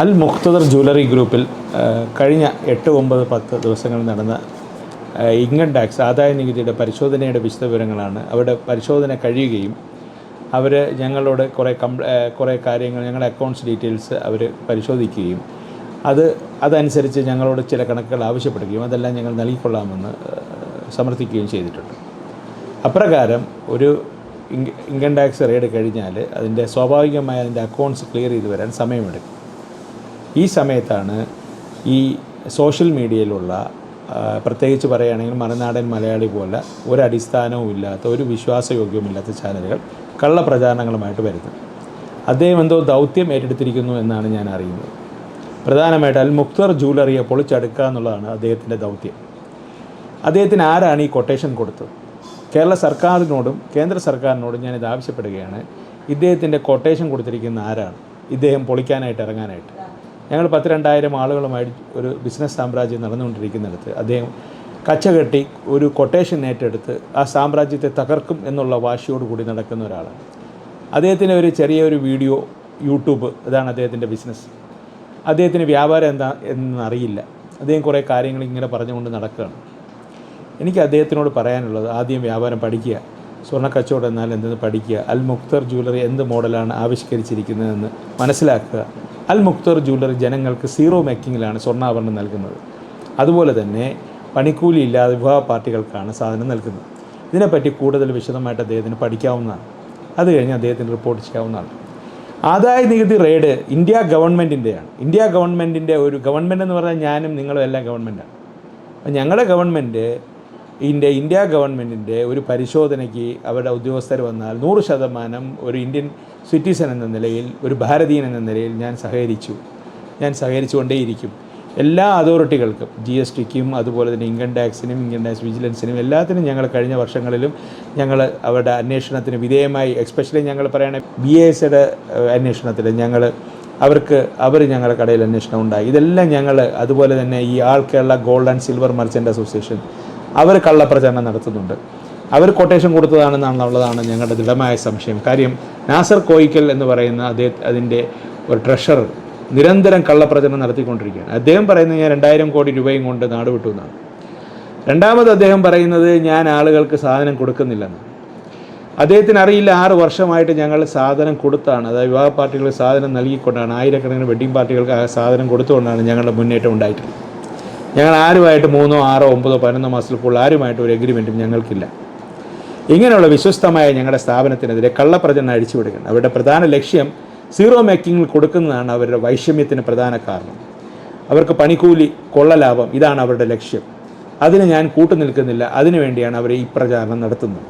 അൽ മുഖ്തദർ jewellery ഗ്രൂപ്പിൽ കഴിഞ്ഞ എട്ട് ഒമ്പത് പത്ത് ദിവസങ്ങളിൽ നടന്ന ഇൻകം ടാക്സ് ആദായ നികുതിയുടെ പരിശോധനയുടെ വിശദവിവരങ്ങളാണ്. അവരുടെ പരിശോധന കഴിയുകയും അവർ ഞങ്ങളോട് കുറേ കംപ്ല കുറേ കാര്യങ്ങൾ ഞങ്ങളുടെ അക്കൗണ്ട്സ് ഡീറ്റെയിൽസ് അവർ പരിശോധിക്കുകയും അത് അതനുസരിച്ച് ഞങ്ങളോട് ചില കണക്കുകൾ ആവശ്യപ്പെടുകയും അതെല്ലാം ഞങ്ങൾ നൽകിക്കൊള്ളാമെന്ന് സമർത്ഥിക്കുകയും ചെയ്തിട്ടുണ്ട്. അപ്രകാരം ഒരു ഇൻകം ടാക്സ് റെയ്ഡ് കഴിഞ്ഞാൽ അതിന്റെ സ്വാഭാവികമായ അതിന്റെ അക്കൗണ്ട്സ് ക്ലിയർ ചെയ്തു വരാൻ സമയമെടുക്കും. ഈ സമയത്താണ് ഈ സോഷ്യൽ മീഡിയയിലുള്ള പ്രത്യേകിച്ച് പറയുകയാണെങ്കിൽ മലനാടൻ മലയാളി പോലെ ഒരു അടിസ്ഥാനവും ഇല്ലാത്ത ഒരു വിശ്വാസയോഗ്യവുമില്ലാത്ത ചാനലുകൾ കള്ളപ്രചാരണങ്ങളുമായിട്ട് വരുന്നത്. അദ്ദേഹം എന്തോ ദൗത്യം ഏറ്റെടുത്തിരിക്കുന്നു എന്നാണ് ഞാൻ അറിയുന്നത്. പ്രധാനമായിട്ട് അൽ മുക്തർ ജൂവലറിയെ പൊളിച്ചടുക്കുക എന്നുള്ളതാണ് അദ്ദേഹത്തിന്റെ ദൗത്യം. അദ്ദേഹത്തിന് ആരാണ് ഈ കൊട്ടേഷൻ കൊടുത്തത്? കേരള സർക്കാരിനോടും കേന്ദ്ര സർക്കാരിനോടും ഞാനിത് ആവശ്യപ്പെടുകയാണ്. ഇദ്ദേഹത്തിന്റെ കൊട്ടേഷൻ കൊടുത്തിരിക്കുന്ന ആരാണ്? ഇദ്ദേഹം പൊളിക്കാനായിട്ട് ഇറങ്ങാനായിട്ട്. ഞങ്ങൾ പത്ത് രണ്ടായിരം ആളുകളുമായി ഒരു ബിസിനസ് സാമ്രാജ്യം നടന്നുകൊണ്ടിരിക്കുന്നിടത്ത് അദ്ദേഹം കച്ച കെട്ടി ഒരു കൊട്ടേഷൻ ഏറ്റെടുത്ത് ആ സാമ്രാജ്യത്തെ തകർക്കും എന്നുള്ള വാശിയോട് കൂടി നടക്കുന്ന ഒരാളാണ്. അദ്ദേഹത്തിന് ഒരു ചെറിയൊരു വീഡിയോ യൂട്യൂബ് ഇതാണ് അദ്ദേഹത്തിന്റെ ബിസിനസ് അദ്ദേഹത്തിന് വ്യാപാരം എന്താ എന്നറിയില്ല. അദ്ദേഹം കുറേ കാര്യങ്ങൾ ഇങ്ങനെ പറഞ്ഞുകൊണ്ട് നടക്കുകയാണ്. എനിക്ക് അദ്ദേഹത്തിനോട് പറയാനുള്ളത് ആദ്യം വ്യാപാരം പഠിക്കുക. സ്വർണ കച്ചവടം എന്നാൽ എന്തെന്ന് പഠിക്കുക. അൽ മുക്തർ ജ്വല്ലറി എന്ത് മോഡലാണ് ആവിഷ്കരിച്ചിരിക്കുന്നതെന്ന് മനസ്സിലാക്കുക. അൽ മുക്തർ ജ്വല്ലറി ജനങ്ങൾക്ക് സീറോ മേക്കിങ്ങിലാണ് സ്വർണാഭരണം നൽകുന്നത്. അതുപോലെ തന്നെ പണിക്കൂലി ഇല്ലാതെ വിവാഹ പാർട്ടികൾക്കാണ് സാധനം നൽകുന്നത്. ഇതിനെപ്പറ്റി കൂടുതൽ വിശദമായിട്ട് അദ്ദേഹത്തിന് പഠിക്കാവുന്നതാണ്. അത് കഴിഞ്ഞ് അദ്ദേഹത്തിന് റിപ്പോർട്ട് ചെയ്യാവുന്നതാണ്. ആദായ നികുതി റെയ്ഡ് ഇന്ത്യ ഗവൺമെന്റിന്റെയാണ് ഇന്ത്യ ഗവൺമെന്റിന്റെ ഒരു ഗവൺമെന്റ് എന്ന് പറഞ്ഞാൽ ഞാനും നിങ്ങളും എല്ലാം ഗവൺമെന്റാണ് ഞങ്ങളുടെ ഗവൺമെന്റ് ഇന്ത്യ ഇന്ത്യ ഗവൺമെന്റിന്റെ ഒരു പരിശോധനയ്ക്ക് അവരുടെ ഉദ്യോഗസ്ഥർ വന്നാൽ നൂറ് ശതമാനം ഒരു ഇന്ത്യൻ സിറ്റിസൺ എന്ന നിലയിൽ ഒരു ഭാരതീയൻ എന്ന നിലയിൽ ഞാൻ സഹകരിച്ചു. ഞാൻ സഹകരിച്ചുകൊണ്ടേയിരിക്കും. എല്ലാ അതോറിറ്റികൾക്കും ജി എസ് ടിക്കും അതുപോലെ തന്നെ ഇൻകം ടാക്സിനും ഇൻകം ടാക്സ് വിജിലൻസിനും എല്ലാത്തിനും ഞങ്ങൾ കഴിഞ്ഞ വർഷങ്ങളിലും ഞങ്ങൾ അവരുടെ അന്വേഷണത്തിന് വിധേയമായി എക്സ്പെഷ്യലി ഞങ്ങൾ പറയണ ബി എസ് അന്വേഷണത്തിൽ ഞങ്ങൾ അവർക്ക് അവർ ഞങ്ങളുടെ കടയിൽ അന്വേഷണം ഉണ്ടായി. ഇതെല്ലാം ഞങ്ങൾ അതുപോലെ തന്നെ ഈ all Kerala gold and silver merchant association അവർ കള്ളപ്രചരണം നടത്തുന്നുണ്ട്. അവർ കൊട്ടേഷൻ കൊടുത്തതാണെന്നാണെന്നുള്ളതാണ് ഞങ്ങളുടെ ദൃഢമായ സംശയം. കാര്യം നാസർ കോയിക്കൽ എന്ന് പറയുന്ന അദ്ദേഹം അതിന്റെ ഒരു ട്രഷറർ നിരന്തരം കള്ളപ്രചരണം നടത്തിക്കൊണ്ടിരിക്കുകയാണ്. അദ്ദേഹം പറയുന്നത് ഞാൻ രണ്ടായിരം കോടി രൂപയും കൊണ്ട് നാട് വിട്ടു എന്നാണ്. രണ്ടാമത് അദ്ദേഹം പറയുന്നത് ഞാൻ ആളുകൾക്ക് സാധനം കൊടുക്കുന്നില്ലെന്ന്. അദ്ദേഹത്തിന് അറിയില്ല ആറ് വർഷമായിട്ട് ഞങ്ങൾ സാധനം കൊടുത്താണ്. അതായത് വിവാഹ പാർട്ടികൾക്ക് സാധനം നൽകിക്കൊണ്ടാണ് ആയിരക്കണക്കിന് വെഡ്ഡിംഗ് പാർട്ടികൾക്ക് ആ സാധനം കൊടുത്തുകൊണ്ടാണ് ഞങ്ങളുടെ മുന്നേറ്റം ഉണ്ടായിട്ടുള്ളത്. ഞങ്ങൾ ആരുമായിട്ട് മൂന്നോ ആറോ ഒമ്പതോ പതിനൊന്നോ മാസത്തിൽ ആരുമായിട്ട് ഒരു എഗ്രിമെന്റും ഞങ്ങൾക്കില്ല. ഇങ്ങനെയുള്ള വിശ്വസ്തമായ ഞങ്ങളുടെ സ്ഥാപനത്തിനെതിരെ കള്ളപ്രചരണം അഴിച്ചുവിടുകയാണ് അവരുടെ പ്രധാന ലക്ഷ്യം സീറോ മേക്കിങ്ങിൽ കൊടുക്കുന്നതാണ് അവരുടെ വൈഷമ്യത്തിന് പ്രധാന കാരണം. അവർക്ക് പണിക്കൂലി കൊള്ള ലാഭം ഇതാണ് അവരുടെ ലക്ഷ്യം. അതിന് ഞാൻ കൂട്ടുനിൽക്കുന്നില്ല അതിനുവേണ്ടിയാണ് അവർ ഈ പ്രചാരണം നടത്തുന്നത്.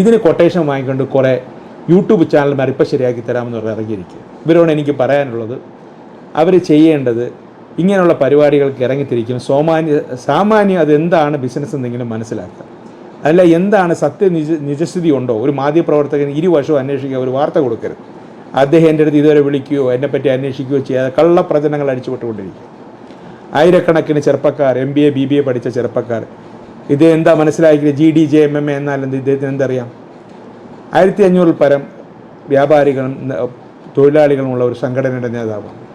ഇതിന് കൊട്ടേഷൻ വാങ്ങിക്കൊണ്ട് കുറേ യൂട്യൂബ് ചാനൽമാർ ഇപ്പം ശരിയാക്കി തരാമെന്ന് പറഞ്ഞ് ഇറങ്ങിയിരിക്കുക ഇവരോട് എനിക്ക് പറയാനുള്ളത് അവർ ചെയ്യേണ്ടത് ഇങ്ങനെയുള്ള പരിപാടികൾക്ക് ഇറങ്ങിത്തിരിക്കും. സോമാന്യ സാമാന്യം അതെന്താണ് ബിസിനസ് എന്തെങ്കിലും മനസ്സിലാക്കുക. അല്ല എന്താണ് സത്യ നിജ നിജസ്ഥിതി ഉണ്ടോ? ഒരു മാധ്യമപ്രവർത്തകൻ ഇരുവശവും അന്വേഷിക്കുക ഒരു വാർത്ത കൊടുക്കരുത്. അദ്ദേഹം എന്റെ അടുത്ത് ഇതുവരെ വിളിക്കുകയോ എന്നെപ്പറ്റി അന്വേഷിക്കുകയോ ചെയ്യാതെ കള്ളപ്രചനങ്ങൾ അടിച്ചുപെട്ടുകൊണ്ടിരിക്കുക ആയിരക്കണക്കിന് ചെറുപ്പക്കാർ M B A B B A പഠിച്ച ചെറുപ്പക്കാർ. ഇത് എന്താ മനസ്സിലാക്കിയത് G D J M M A എന്നാൽ എന്ത് ഇദ്ദേഹത്തിന് എന്തറിയാം? ആയിരത്തി അഞ്ഞൂറിൽ പരം വ്യാപാരികളും തൊഴിലാളികളുമുള്ള ഒരു സംഘടനയുടെ നേതാവാണ്.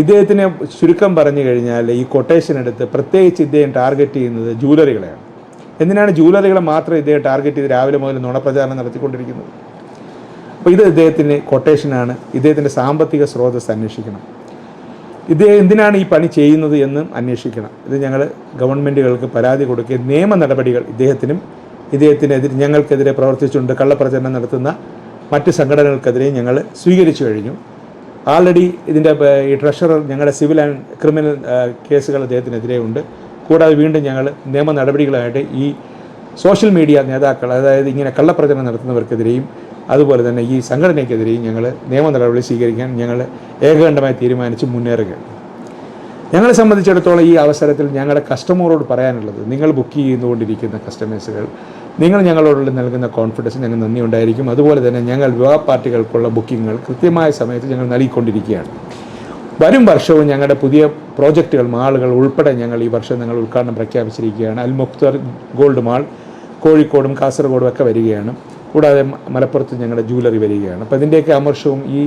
ഇദ്ദേഹത്തിന് ചുരുക്കം പറഞ്ഞു കഴിഞ്ഞാൽ ഈ കൊട്ടേഷൻ എടുത്ത് പ്രത്യേകിച്ച് ഇദ്ദേഹം ടാർഗറ്റ് ചെയ്യുന്നത് ജൂവലറികളെയാണ് എന്തിനാണ് ജൂവലറികളെ മാത്രം ഇദ്ദേഹം ടാർഗറ്റ് ചെയ്ത് രാവിലെ മുതൽ നുണപ്രചാരണം നടത്തിക്കൊണ്ടിരിക്കുന്നത്? അപ്പോൾ ഇത് ഇദ്ദേഹത്തിന് കൊട്ടേഷനാണ് ഇദ്ദേഹത്തിന്റെ സാമ്പത്തിക സ്രോതസ് അന്വേഷിക്കണം. ഇദ്ദേഹം എന്തിനാണ് ഈ പണി ചെയ്യുന്നത് എന്നും അന്വേഷിക്കണം. ഇത് ഞങ്ങൾ ഗവൺമെന്റുകൾക്ക് പരാതി കൊടുക്കുക നിയമ നടപടികൾ ഇദ്ദേഹത്തിനും ഇദ്ദേഹത്തിനെതിരെ ഞങ്ങൾക്കെതിരെ പ്രവർത്തിച്ചുകൊണ്ട് കള്ളപ്രചരണം നടത്തുന്ന മറ്റ് സംഘടനകൾക്കെതിരെയും ഞങ്ങൾ സ്വീകരിച്ചു കഴിഞ്ഞു. ആൾറെഡി ഇതിന്റെ ഈ ട്രഷറർ ഞങ്ങളുടെ സിവിൽ ആൻഡ് ക്രിമിനൽ കേസുകൾ അദ്ദേഹത്തിനെതിരെ ഉണ്ട് കൂടാതെ വീണ്ടും ഞങ്ങൾ നിയമ നടപടികളായിട്ട് ഈ സോഷ്യൽ മീഡിയ നേതാക്കൾ അതായത് ഇങ്ങനെ കള്ളപ്രചരണം നടത്തുന്നവർക്കെതിരെയും അതുപോലെ തന്നെ ഈ സംഘടനയ്ക്കെതിരെയും ഞങ്ങൾ നിയമ നടപടി സ്വീകരിക്കാൻ ഞങ്ങൾ ഏകകണ്ഠമായി തീരുമാനിച്ച് മുന്നേറുകയാണ്. ഞങ്ങളെ സംബന്ധിച്ചിടത്തോളം ഈ അവസരത്തിൽ ഞങ്ങളുടെ കസ്റ്റമറോട് പറയാനുള്ളത് നിങ്ങൾ ബുക്ക് ചെയ്തുകൊണ്ടിരിക്കുന്ന കസ്റ്റമേഴ്സുകൾ നിങ്ങൾ ഞങ്ങളോടുള്ള നൽകുന്ന കോൺഫിഡൻസ് ഞങ്ങൾ നന്ദി ഉണ്ടായിരിക്കും. അതുപോലെ തന്നെ ഞങ്ങൾ വിവാഹ പാർട്ടികൾക്കുള്ള ബുക്കിങ്ങുകൾ കൃത്യമായ സമയത്ത് ഞങ്ങൾ നൽകിക്കൊണ്ടിരിക്കുകയാണ്. വരും വർഷവും ഞങ്ങളുടെ പുതിയ പ്രോജക്റ്റുകൾ മാളുകൾ ഉൾപ്പെടെ ഞങ്ങൾ ഈ വർഷം ഞങ്ങൾ ഉദ്ഘാടനം പ്രഖ്യാപിച്ചിരിക്കുകയാണ്. അൽ മുക്തർ ഗോൾഡ് മാൾ കോഴിക്കോടും കാസർഗോഡും ഒക്കെ വരികയാണ്. കൂടാതെ മലപ്പുറത്ത് ഞങ്ങളുടെ ജൂവലറി വരികയാണ്. അപ്പോൾ ഇതിന്റെയൊക്കെ അമർഷവും ഈ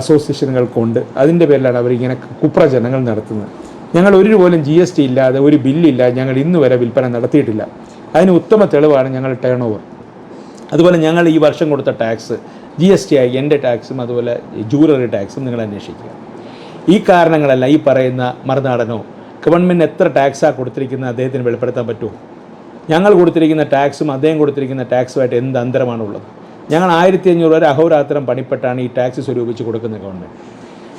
അസോസിയേഷനുകൾക്കുണ്ട് അതിന്റെ പേരിലാണ് അവരിങ്ങനെ കുപ്രചനങ്ങൾ നടത്തുന്നത്. ഞങ്ങൾ ഒരു പോലും ജി എസ് ടി ഇല്ലാതെ ഒരു ബില്ലില്ല ഞങ്ങൾ ഇന്നുവരെ വിൽപ്പന നടത്തിയിട്ടില്ല. അതിന് ഉത്തമ തെളിവാണ് ഞങ്ങൾ ടേൺ ഓവർ അതുപോലെ ഞങ്ങൾ ഈ വർഷം കൊടുത്ത ടാക്സ് ജി എസ് ടി ആയി എന്റെ ടാക്സും അതുപോലെ ജൂലറി ടാക്സും നിങ്ങൾ അന്വേഷിക്കുക. ഈ കാരണങ്ങളല്ല ഈ പറയുന്ന മറുനാടനോ ഗവൺമെന്റ് എത്ര ടാക്സാണ് കൊടുത്തിരിക്കുന്നത് അദ്ദേഹത്തിന് വെളിപ്പെടുത്താൻ പറ്റുമോ? ഞങ്ങൾ കൊടുത്തിരിക്കുന്ന ടാക്സും അദ്ദേഹം കൊടുത്തിരിക്കുന്ന ടാക്സുമായിട്ട് എന്ത് അന്തരമാണുള്ളത്? ഞങ്ങൾ ആയിരത്തി അഞ്ഞൂറ് വരെ അഹോരാത്രം പണിപ്പെട്ടാണ് ഈ ടാക്സ് സ്വരൂപിച്ച് കൊടുക്കുന്നത് ഗവൺമെന്റ്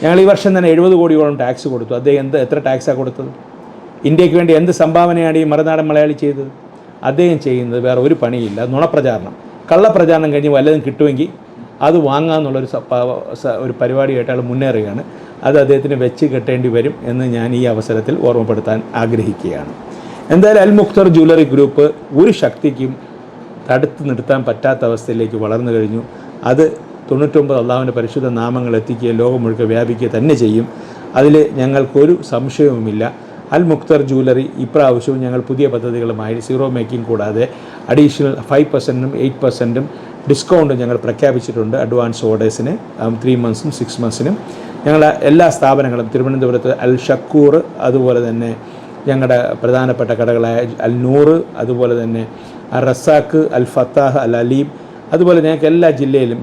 ഞങ്ങൾ ഈ വർഷം തന്നെ എഴുപത് കോടിയോളം ടാക്സ് കൊടുത്തു. അദ്ദേഹം എന്ത് എത്ര ടാക്സാണ് കൊടുത്തത്? ഇന്ത്യയ്ക്ക് വേണ്ടി എന്ത് സംഭാവനയാണ് ഈ മറുനാടൻ മലയാളി ചെയ്തത്? അദ്ദേഹം ചെയ്യുന്നത് വേറെ ഒരു പണിയില്ല. നുണപ്രചാരണം. കള്ളപ്രചാരണം കഴിഞ്ഞ് വല്ലതും കിട്ടുമെങ്കിൽ അത് വാങ്ങാമെന്നുള്ളൊരു ഒരു പരിപാടിയായിട്ട് അയാൾ മുന്നേറുകയാണ്. അത് അദ്ദേഹത്തിന് വെച്ച് കെട്ടേണ്ടി വരും എന്ന് ഞാൻ ഈ അവസരത്തിൽ ഓർമ്മപ്പെടുത്താൻ ആഗ്രഹിക്കുകയാണ്. എന്തായാലും അൽ മുഖ്തർ ജ്വല്ലറി ഗ്രൂപ്പ് ഒരു ശക്തിക്കും തടുത്ത് നിർത്താൻ പറ്റാത്ത അവസ്ഥയിലേക്ക് വളർന്നു കഴിഞ്ഞു. അത് തൊണ്ണൂറ്റൊമ്പത് അള്ളാഹുവിന്റെ പരിശുദ്ധ നാമങ്ങൾ എത്തിക്കുകയും ലോകം മുഴുക്കെ വ്യാപിക്കുക തന്നെ ചെയ്യും. അതിൽ ഞങ്ങൾക്കൊരു സംശയവുമില്ല. അൽ മുക്തർ ജൂവലറി ഇപ്രാവശ്യവും ഞങ്ങൾ പുതിയ പദ്ധതികളുമായി സീറോ മേക്കിംഗ് കൂടാതെ അഡീഷണൽ ഫൈവ് പെർസെന്റും എയ്റ്റ് പെർസെന്റും ഡിസ്കൗണ്ട് ഞങ്ങൾ പ്രഖ്യാപിച്ചിട്ടുണ്ട് അഡ്വാൻസ് ഓർഡേഴ്സിന് ത്രീ മന്ത്സും സിക്സ് മന്ത്സിനും ഞങ്ങൾ എല്ലാ സ്ഥാപനങ്ങളും തിരുവനന്തപുരത്ത് അൽ ഷക്കൂർ അതുപോലെ തന്നെ ഞങ്ങളുടെ പ്രധാനപ്പെട്ട കടകളായ അൽ നൂറ് അതുപോലെ തന്നെ അൽ റസാഖ് അൽ ഫത്താഹ് അൽ അലീം അതുപോലെ ഞങ്ങൾക്ക് എല്ലാ ജില്ലയിലും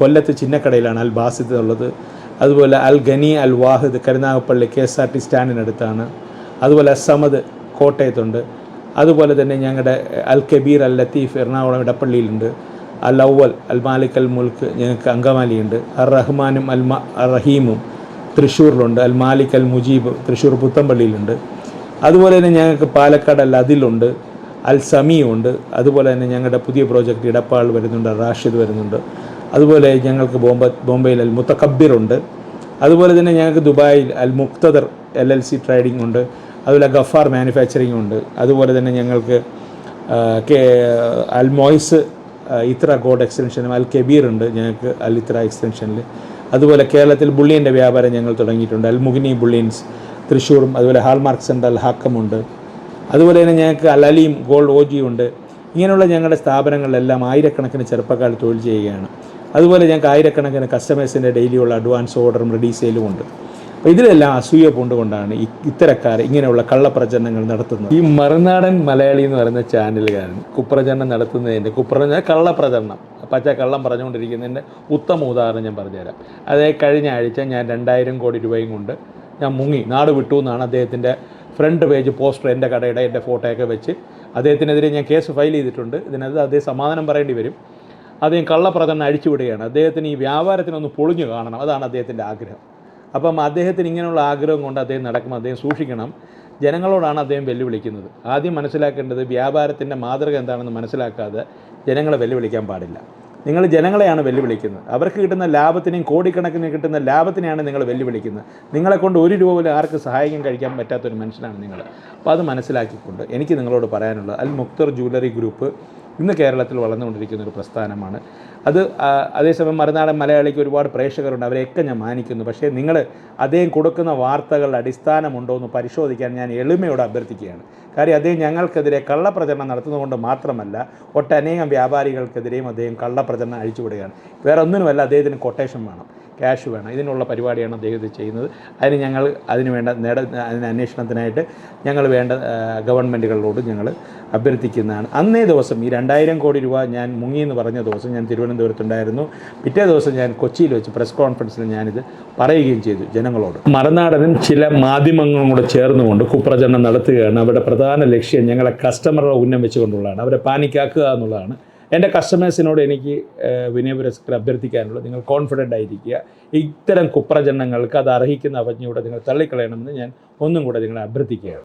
കൊല്ലത്ത് ചിന്നക്കടയിലാണ് അൽ ബാസിദ് ഉള്ളത്. അതുപോലെ Al Ghani Al Wahid Karunagappally K S R T സ്റ്റാൻഡിനടുത്താണ്. അതുപോലെ അസമദ് കോട്ടയത്തുണ്ട്. അതുപോലെ തന്നെ ഞങ്ങളുടെ അൽ കബീർ അൽ ലത്തീഫ് എറണാകുളം ഇടപ്പള്ളിയിലുണ്ട്. അൽ അവൽ അൽ മാലിക് അൽ മുൽക്ക് ഞങ്ങൾക്ക് അങ്കമാലിയുണ്ട് അർ റഹ്മാനും അൽ മ റഹീമും തൃശ്ശൂരിലുണ്ട്. അൽ മാലിക് അൽ മുജീബ് തൃശ്ശൂർ പുത്തമ്പള്ളിയിലുണ്ട്. അതുപോലെ തന്നെ ഞങ്ങൾക്ക് പാലക്കാട് അൽ അതിലുണ്ട്. അൽ സമീയുണ്ട് അതുപോലെ തന്നെ ഞങ്ങളുടെ പുതിയ പ്രോജക്റ്റ് ഇടപ്പാൾ വരുന്നുണ്ട് റാഷിദ് വരുന്നുണ്ട്. അതുപോലെ ഞങ്ങൾക്ക് ബോംബെ ബോംബെയിൽ അൽ മുത്തക്കബിറുണ്ട്. അതുപോലെ തന്നെ ഞങ്ങൾക്ക് ദുബായിൽ Al Muqtadir L L C trading ഉണ്ട്. അതുപോലെ ഗഫാർ മാനുഫാക്ചറിങ് ഉണ്ട്. അതുപോലെ തന്നെ ഞങ്ങൾക്ക് കെ അൽ മോയ്സ് ഇത്ര ഗോഡ് എക്സ്റ്റൻഷനും അൽ കബീർ ഉണ്ട് ഞങ്ങൾക്ക് അൽ ഇത്ര എക്സ്റ്റൻഷനിൽ അതുപോലെ കേരളത്തിൽ ബുള്ളിയന്റെ വ്യാപാരം ഞങ്ങൾ തുടങ്ങിയിട്ടുണ്ട്. അൽ മുഗിനി ബുള്ളിയൻസ് തൃശ്ശൂറും അതുപോലെ ഹാൾമാർക്ക് സെന്റർ അൽ ഹാക്കമുണ്ട് അതുപോലെ തന്നെ ഞങ്ങൾക്ക് അൽ അലീം ഗോൾഡ് ഓ ജി ഉണ്ട്. ഇങ്ങനെയുള്ള ഞങ്ങളുടെ സ്ഥാപനങ്ങളിലെല്ലാം ആയിരക്കണക്കിന് ചെറുപ്പക്കാർ തൊഴിൽ ചെയ്യുകയാണ്. അതുപോലെ ഞങ്ങൾക്ക് ആയിരക്കണക്കിന് കസ്റ്റമേഴ്സിന്റെ ഡെയിലിയുള്ള അഡ്വാൻസ് ഓർഡറും റെഡി സെയിലും ഉണ്ട്. അപ്പോൾ ഇതിലെല്ലാം അസൂയ പൂണ്ടുകൊണ്ടാണ് ഈ ഇത്തരക്കാർ ഇങ്ങനെയുള്ള കള്ളപ്രചരണങ്ങൾ നടത്തുന്നത്. ഈ മറുനാടൻ മലയാളി എന്ന് പറയുന്ന ചാനലുകാരൻ കുപ്രചരണം നടത്തുന്നതിന്റെ കുപ്രചരണ കള്ളപ്രചരണം. പച്ച കള്ളം പറഞ്ഞുകൊണ്ടിരിക്കുന്നതിന്റെ ഉത്തമ ഉദാഹരണം ഞാൻ പറഞ്ഞുതരാം. അതേ കഴിഞ്ഞ ആഴ്ച ഞാൻ രണ്ടായിരം കോടി രൂപയും കൊണ്ട് ഞാൻ മുങ്ങി. നാട് വിട്ടു എന്നാണ് അദ്ദേഹത്തിന്റെ ഫ്രണ്ട് പേജ് പോസ്റ്റർ എന്റെ കടയുടെ എന്റെ ഫോട്ടോയൊക്കെ വെച്ച് അദ്ദേഹത്തിനെതിരെ ഞാൻ കേസ് ഫയൽ ചെയ്തിട്ടുണ്ട്. ഇതിനകത്ത് അദ്ദേഹം സമാധാനം പറയേണ്ടി വരും. അദ്ദേഹം കള്ളപ്രചരണം അഴിച്ചുവിടുകയാണ്. അദ്ദേഹത്തിന് ഈ വ്യാപാരത്തിനൊന്ന് പൊളിഞ്ഞു കാണണം. അതാണ് അദ്ദേഹത്തിന്റെ ആഗ്രഹം. അപ്പം അദ്ദേഹത്തിന് ഇങ്ങനെയുള്ള ആഗ്രഹം കൊണ്ട് അദ്ദേഹം നടക്കുമ്പോൾ അദ്ദേഹം സൂക്ഷിക്കണം. ജനങ്ങളോടാണ് അദ്ദേഹം വെല്ലുവിളിക്കുന്നത്. ആദ്യം മനസ്സിലാക്കേണ്ടത് വ്യാപാരത്തിന്റെ മാതൃക എന്താണെന്ന് മനസ്സിലാക്കാതെ ജനങ്ങളെ വെല്ലുവിളിക്കാൻ പാടില്ല. നിങ്ങൾ ജനങ്ങളെയാണ് വെല്ലുവിളിക്കുന്നത്. അവർക്ക് കിട്ടുന്ന ലാഭത്തിനെയും കോടിക്കണക്കിന് കിട്ടുന്ന ലാഭത്തിനെയാണ് നിങ്ങൾ വെല്ലുവിളിക്കുന്നത്. നിങ്ങളെക്കൊണ്ട് ഒരു രൂപ പോലും ആർക്ക് സഹായിക്കാൻ കഴിക്കാൻ പറ്റാത്തൊരു മനുഷ്യനാണ് നിങ്ങൾ. അപ്പോൾ അത് മനസ്സിലാക്കിക്കൊണ്ട് എനിക്ക് നിങ്ങളോട് പറയാനുള്ളത് അൽ മുക്തർ ജ്വല്ലറി ഗ്രൂപ്പ് ഇന്ന് കേരളത്തിൽ വളർന്നുകൊണ്ടിരിക്കുന്ന ഒരു പ്രസ്ഥാനമാണ്. അത് അതേസമയം മറുനാടൻ മലയാളിക്ക് ഒരുപാട് പ്രേക്ഷകരുണ്ട് അവരെയൊക്കെ ഞാൻ മാനിക്കുന്നു. പക്ഷേ നിങ്ങൾ അദ്ദേഹം കൊടുക്കുന്ന വാർത്തകളുടെ അടിസ്ഥാനമുണ്ടോ എന്ന് പരിശോധിക്കാൻ ഞാൻ എളിമയോട് അഭ്യർത്ഥിക്കുകയാണ്. കാര്യം അദ്ദേഹം ഞങ്ങൾക്കെതിരെ കള്ളപ്രചരണം നടത്തുന്നതുകൊണ്ട് മാത്രമല്ല ഒട്ടനേകം വ്യാപാരികൾക്കെതിരെയും അദ്ദേഹം കള്ളപ്രചരണം അഴിച്ചുവിടുകയാണ്. വേറെ ഒന്നിനുമല്ല അദ്ദേഹത്തിന് കൊട്ടേഷൻ വേണം ക്യാഷ് വേണം. ഇതിനുള്ള പരിപാടിയാണ് അദ്ദേഹം ഇത് ചെയ്യുന്നത്. അതിന് ഞങ്ങൾ അതിന് വേണ്ട നേട അതിന് അന്വേഷണത്തിനായിട്ട് ഞങ്ങൾ വേണ്ട ഗവൺമെന്റുകളോട് ഞങ്ങൾ അഭ്യർത്ഥിക്കുന്നതാണ്. അന്നേ ദിവസം ഈ രണ്ടായിരം കോടി രൂപ ഞാൻ മുങ്ങിയെന്ന് പറഞ്ഞ ദിവസം ഞാൻ തിരുവനന്തപുരത്തുണ്ടായിരുന്നു. പിറ്റേ ദിവസം ഞാൻ കൊച്ചിയിൽ വെച്ച് പ്രസ് കോൺഫറൻസിൽ ഞാനിത് പറയുകയും ചെയ്തു ജനങ്ങളോട്. മറുനാടനും ചില മാധ്യമങ്ങളും കൂടെ ചേർന്നുകൊണ്ട് കുപ്രചരണം നടത്തുകയാണ്. അവരുടെ പ്രധാന ലക്ഷ്യം ഞങ്ങളെ കസ്റ്റമറുടെ ഉന്നം വെച്ചുകൊണ്ടുള്ളതാണ്. അവരെ പാനിക്കാക്കുക എന്നുള്ളതാണ്. എന്റെ കസ്റ്റമേഴ്സിനോട് എനിക്ക് വിനയ വിനയപുരസ്കർ അഭ്യർത്ഥിക്കാനുള്ളത് നിങ്ങൾ കോൺഫിഡന്റ് ആയിരിക്കുക. ഇത്തരം കുപ്രചരണങ്ങൾക്ക് അത് അർഹിക്കുന്ന അവജ്ഞയോടെ നിങ്ങൾ തള്ളിക്കളയണമെന്ന് ഞാൻ ഒന്നും കൂടെ നിങ്ങളെ അഭ്യർത്ഥിക്കുകയാണ്.